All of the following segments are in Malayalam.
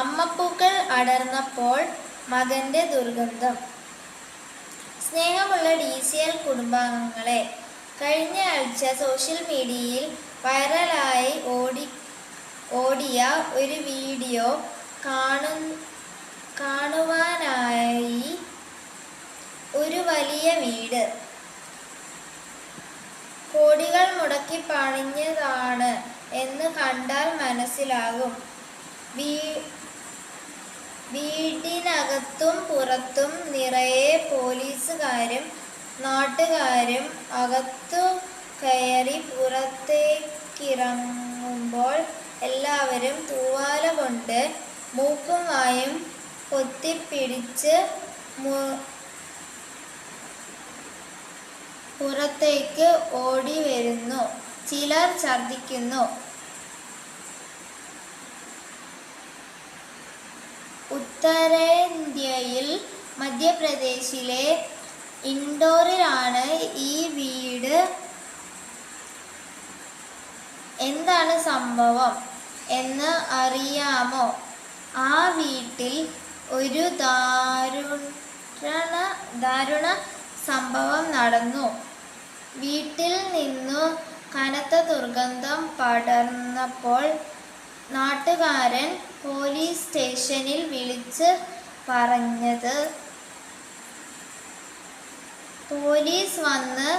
അമ്മപ്പൂക്കൾ അടർന്നപ്പോൾ മകന്റെ ദുർഗന്ധം. സ്നേഹമുള്ള ഡി സി എൽ കുടുംബാംഗങ്ങളെ കഴിഞ്ഞ ആഴ്ച സോഷ്യൽ മീഡിയയിൽ വൈറലായി ഓടി ഓടിയ ഒരു വീഡിയോ കാണു കാണുവാനായി ഒരു വലിയ വീട്. കോടികൾ മുടക്കി പണിഞ്ഞതാണ് എന്ന് കണ്ടാൽ മനസ്സിലാകും. വീ വീടിനകത്തും പുറത്തും നിറയെ പോലീസുകാരും നാട്ടുകാരും അകത്തു കയറി പുറത്തേക്കിറങ്ങുമ്പോൾ എല്ലാവരും തൂവാല കൊണ്ട് മൂക്കും വായും കൊത്തിപ്പിടിച്ച് പുറത്തേക്ക് ഓടി വരുന്നു ചിലർ ഛർദിക്കുന്നു ഉത്തരേന്ത്യയിൽ മധ്യപ്രദേശിലെ ഇൻഡോറിലാണ് ഈ വീട്. എന്താണ് സംഭവം എന്ന് അറിയാമോ? ആ വീട്ടിൽ ഒരു ദാരുണ ദാരുണ സംഭവം നടന്നു. വീട്ടിൽ നിന്നു കനത്ത ദുർഗന്ധം പടർന്നപ്പോൾ നാട്ടുകാരൻ പോലീസ് സ്റ്റേഷനിൽ വിളിച്ച് പറഞ്ഞത്. പോലീസ് വന്ന്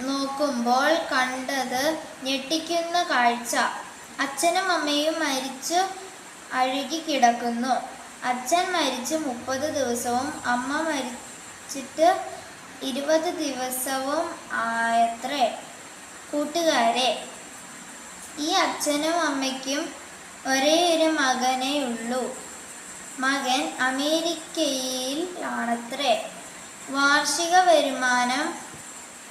നോക്കുമ്പോൾ കണ്ടത് ഞെട്ടിക്കുന്ന കാഴ്ച. അച്ഛനും അമ്മയും മരിച്ചു അഴുകി കിടക്കുന്നു. അച്ഛൻ മരിച്ച് മുപ്പത് ദിവസവും അമ്മ മരിച്ചിട്ട് ഇരുപത് ദിവസവും ആയത്രേ. കൂട്ടുകാരെ ഈ അച്ഛനും അമ്മയ്ക്കും ഒരേ ഒരു മകനേ ഉള്ളൂ. മകൻ അമേരിക്കയിൽ ആണത്രേ. വാർഷിക വരുമാനം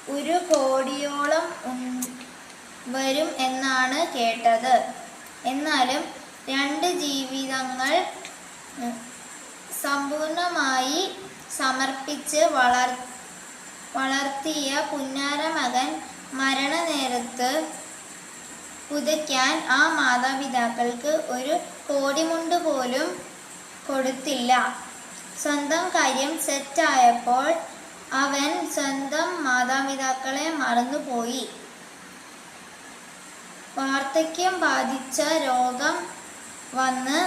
ഒരു കോടിയോളം വരും എന്നാണ് കേട്ടത്. എന്നാലും രണ്ട് ജീവിതങ്ങൾ സമ്പൂർണമായി സമർപ്പിച്ച് വളർ വളർത്തിയ പുന്നാര മകൻ മരണനേരത്ത് പുതയ്ക്കാൻ ആ മാതാപിതാക്കൾക്ക് ഒരു കോടിമുണ്ട് പോലും കൊടുത്തില്ല. സ്വന്തം കാര്യം സെറ്റായപ്പോൾ അവൻ സ്വന്തം മാതാപിതാക്കളെ മറന്നുപോയി. വാർദ്ധക്യം ബാധിച്ച രോഗം വന്ന്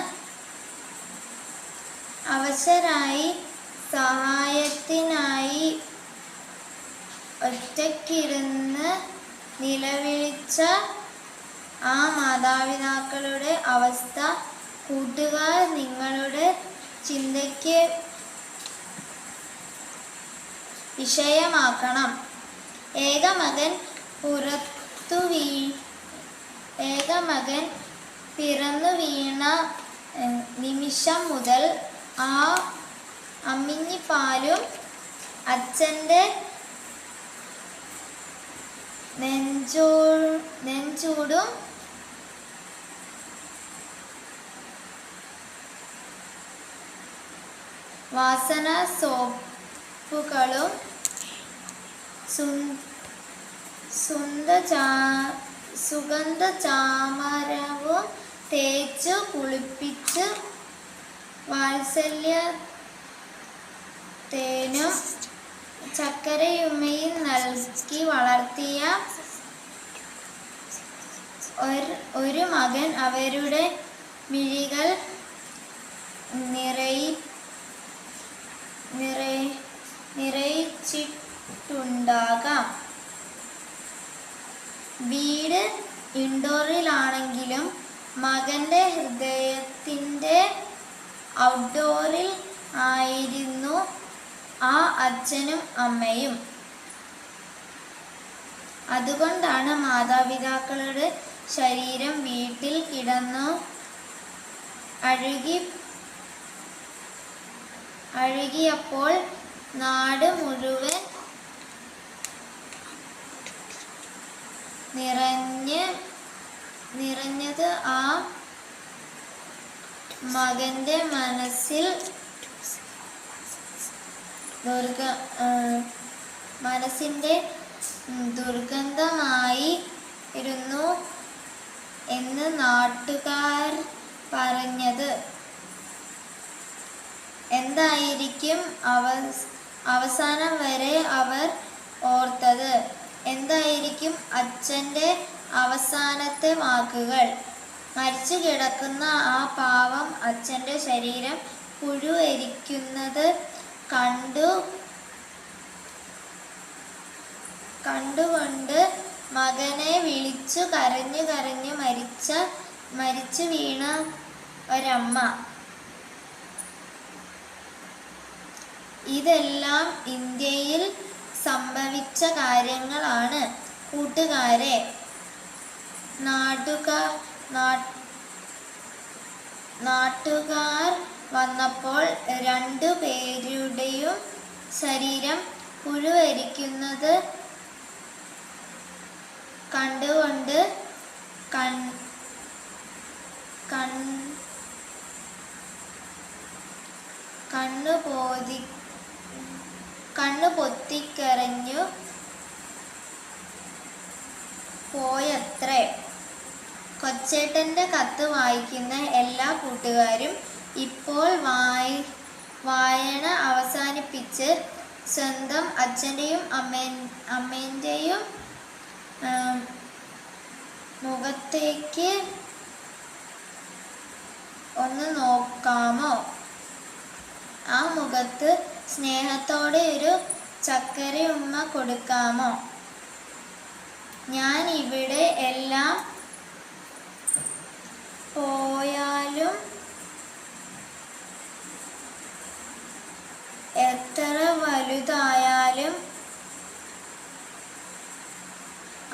അവശരായി സഹായത്തിനായി ഒറ്റക്കിരുന്ന് നിലവിളിച്ച ആ മാതാപിതാക്കളുടെ അവസ്ഥ കൂട്ടുകാർ നിങ്ങളുടെ ചിന്തയ്ക്ക് വിഷയമാക്കണം. ഏകമകൻ പുറത്തു വീ ഏകമകൻ പിറന്നു വീണ നിമിഷം മുതൽ ആ അമ്മിഞ്ഞിപ്പാലും അച്ഛന്റെ നെഞ്ചോ നെഞ്ചൂടും വാസന സോപ്പുകളും സുന്ദ സുഗന്ധ ചാമരവും തേച്ച് കുളിപ്പിച്ച് വാത്സല്യ തേനും ചക്കരയുമ്മയും നൽകി വളർത്തിയ ഒരു- ഒരു മകൻ അവരുടെ മിഴികൾ നിറയി നിറയി നിറയിച്ചിട്ടുണ്ടാകാം. വീട് ഇൻഡോറിലാണെങ്കിലും മകന്റെ ഹൃദയത്തിന്റെ ഔട്ട്ഡോറിൽ ആയിരുന്നു ആ അച്ഛനും അമ്മയും. അതുകൊണ്ടാണ് മാതാപിതാക്കളുടെ ശരീരം വീട്ടിൽ കിടന്നു അഴുകി അഴുകിയപ്പോൾ നാട് മുഴുവൻ നിറഞ്ഞ് നിറഞ്ഞത് ആ മകന്റെ മനസ്സിൽ ദുർഗ മനസ്സിന്റെ ദുർഗന്ധമായി ഇരുന്നു എന്ന് നാട്ടുകാർ പറഞ്ഞത്. എന്തായിരിക്കും അവ- അവസാനം വരെ അവർ ഓർത്തത്? എന്തായിരിക്കും അച്ഛന്റെ അവസാനത്തെ വാക്കുകൾ? മരിച്ചു കിടക്കുന്ന ആ പാവം അച്ഛന്റെ ശരീരം പുഴു എരിക്കുന്നത് കണ്ടു കണ്ടുകൊണ്ട് മകനെ വിളിച്ചു കരഞ്ഞു കരഞ്ഞു മരിച്ച മരിച്ചു വീണ ഒരമ്മ. ഇതെല്ലാം ഇന്ത്യയിൽ സംഭവിച്ച കാര്യങ്ങളാണ്. കൂട്ടുകാരെ നാട്ടുകാർ നാട്ടുകാർ വന്നപ്പോൾ രണ്ടു പേരുടെയും ശരീരം പുഴുവരിക്കുന്നത് കണ്ടുകൊണ്ട് കൺ കൺ കണ്ണു പോതി കണ്ണു പൊത്തിക്കരഞ്ഞു പോയത്രേ. കൊച്ചേട്ടന്റെ കത്ത് വായിക്കുന്ന എല്ലാ കൂട്ടുകാരും ഇപ്പോൾ വായി വായന അവസാനിപ്പിച്ച് സ്വന്തം അച്ഛന്റെയും അമ്മേ അമ്മേന്റെയും മുഖത്തേക്ക് ഒന്ന് നോക്കാമോ? ആ മുഖത്ത് സ്നേഹത്തോടെ ഒരു ചക്കര ഉമ്മ കൊടുക്കാമോ? ഞാൻ ഇവിടെ എല്ലാം പോയാലും എത്ര വലുതായാലും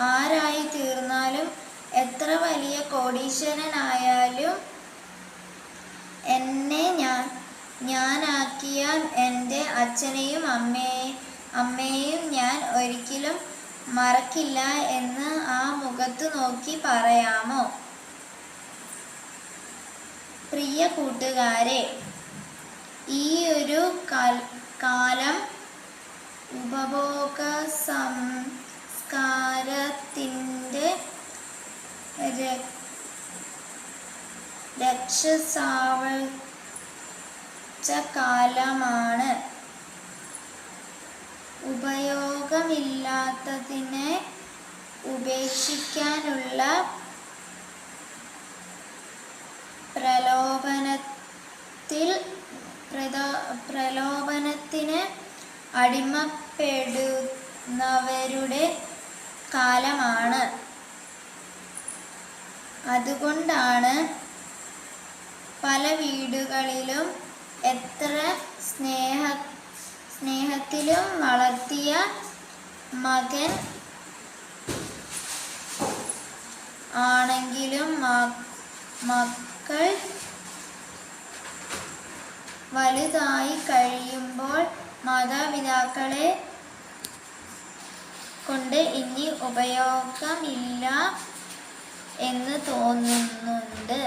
ആരായി തീർന്നാലും എത്ര വലിയ കോടീശ്വരനായാലും എന്നെ ഞാൻ ഞാനാക്കിയ എന്റെ അച്ഛനെയും അമ്മയെ അമ്മയെയും ഞാൻ ഒരിക്കലും മറക്കില്ല എന്ന് ആ മുഖത്ത് നോക്കി പറയാമോ? പ്രിയ കൂട്ടുകാരെ ഈ ഒരു കാലം ഉപഭോഗ സംസ്കാരത്തിന്റെ രക്ഷസാവച്ച കാലമാണ്. ഉപയോഗമില്ലാത്തതിനെ ഉപേക്ഷിക്കാനുള്ള പ്രലോഭനത്തിൽ പ്രലോഭനത്തിന് അടിമപ്പെടുന്നവരുടെ കാലമാണ്. അതുകൊണ്ടാണ് പല വീടുകളിലും എത്ര സ്നേഹ സ്നേഹത്തിലും വളർത്തിയ മകൻ ആണെങ്കിലും മക്കൾ വലുതായി കഴിയുമ്പോൾ മാതാപിതാക്കളെ കൊണ്ട് ഇനി ഉപയോഗമില്ല എന്ന് തോന്നുന്നുണ്ട്.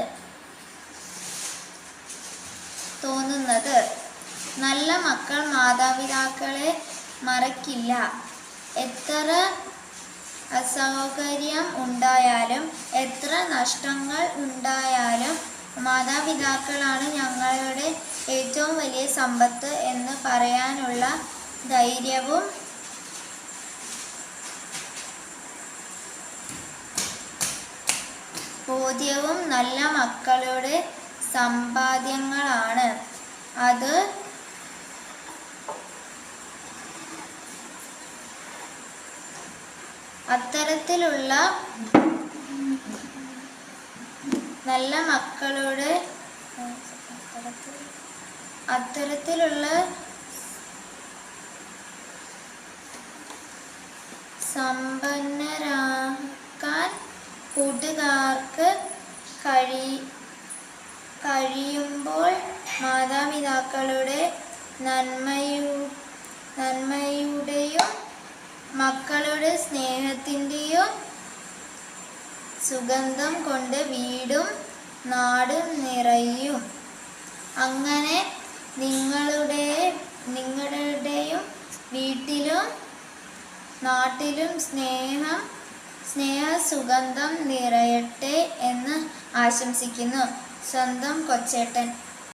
തോന്നുന്നത്. നല്ല മക്കൾ മാതാപിതാക്കളെ മറക്കില്ല. എത്ര അസൗകര്യം ഉണ്ടായാലും എത്ര നഷ്ടങ്ങൾ ഉണ്ടായാലും മാതാപിതാക്കളാണ് ഞങ്ങളുടെ ഏറ്റവും വലിയ സമ്പത്ത് എന്ന് പറയാനുള്ള ധൈര്യവും ബോധ്യവും നല്ല മക്കളുടെ സമ്പാദ്യങ്ങളാണ്. അത് അത്തരത്തിലുള്ള നല്ല മക്കളുടെ അത്തരത്തിലുള്ള സമ്പന്നരാക്കാൻ കൂട്ടുകാർക്ക് കഴി കഴിയുമ്പോൾ മാതാപിതാക്കളുടെ നന്മയു നന്മയുടെയും മക്കളുടെ സ്നേഹത്തിന്റെയും സുഗന്ധം കൊണ്ട് വീടും നാടും നിറയും. അങ്ങനെ നിങ്ങളുടെ നിങ്ങളുടെയും വീട്ടിലും നാട്ടിലും സ്നേഹം സ്നേഹ സുഗന്ധം നിറയട്ടെ എന്ന് ആശംസിക്കുന്നു. സ്വന്തം കൊച്ചേട്ടൻ.